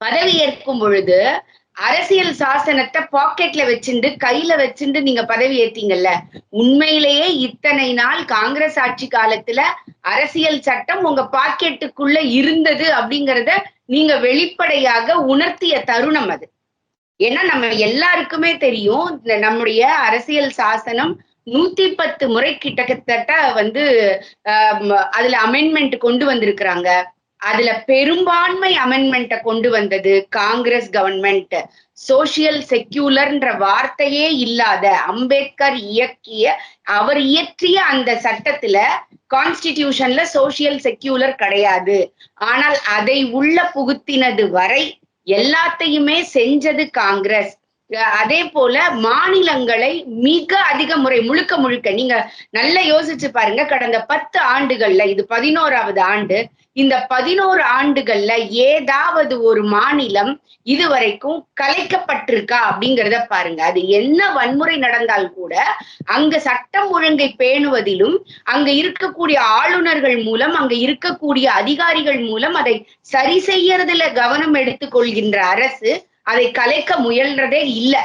பதவி ஏற்கும் பொழுது அரசியல் சாசனத்தை பாக்கெட்ல வச்சுண்டு கையில வச்சுண்டு நீங்க பதவி ஏத்தீங்கல்ல. உண்மையிலேயே இத்தனை நாள் காங்கிரஸ் ஆட்சி காலத்துல அரசியல் சட்டம் உங்க பாக்கெட்டுக்குள்ள இருந்தது அப்படிங்கறத நீங்க வெளிப்படையாக உணர்த்திய தருணம் அது. ஏன்னா நம்ம எல்லாருக்குமே தெரியும் இந்த நம்முடைய அரசியல் சாசனம் நூத்தி பத்து முறை கிட்டத்தட்ட வந்து அதுல அமெண்ட்மெண்ட் கொண்டு வந்திருக்கிறாங்க. அதுல பெரும்பான்மை அமெண்ட்மெண்ட்டை கொண்டு வந்தது காங்கிரஸ் கவர்மெண்ட் சோசியல் செக்யூலர்ன்ற வார்த்தையே இல்லாத அம்பேத்கர் இயக்கிய அவர் இயற்றிய அந்த சட்டத்துல கான்ஸ்டிடியூஷன்ல சோசியல் செக்யூலர் கிடையாது. ஆனால் அதை உள்ள புகுத்தினது வரை எல்லாத்தையுமே செஞ்சது காங்கிரஸ். அதே போல மாநிலங்களை மிக அதிக முறை முழுக்க முழுக்க நீங்க நல்லா யோசிச்சு பாருங்க. கடந்த பத்து ஆண்டுகள்ல இது பதினோராவது ஆண்டு இந்த பதினோரு ஆண்டுகள்ல ஏதாவது ஒரு மாநிலம் இதுவரைக்கும் கலைக்கப்பட்டிருக்கா அப்படிங்கிறத பாருங்க. அது என்ன வன்முறை நடந்தால் கூட அங்க சட்டம் ஒழுங்கை பேணுவதிலும் அங்க இருக்கக்கூடிய ஆளுநர்கள் மூலம் அங்க இருக்கக்கூடிய அதிகாரிகள் மூலம் அதை சரி செய்யறதுல கவனம் எடுத்துக்கொள்கின்ற அரசு அதை கலைக்க முயல்றதே இல்லை.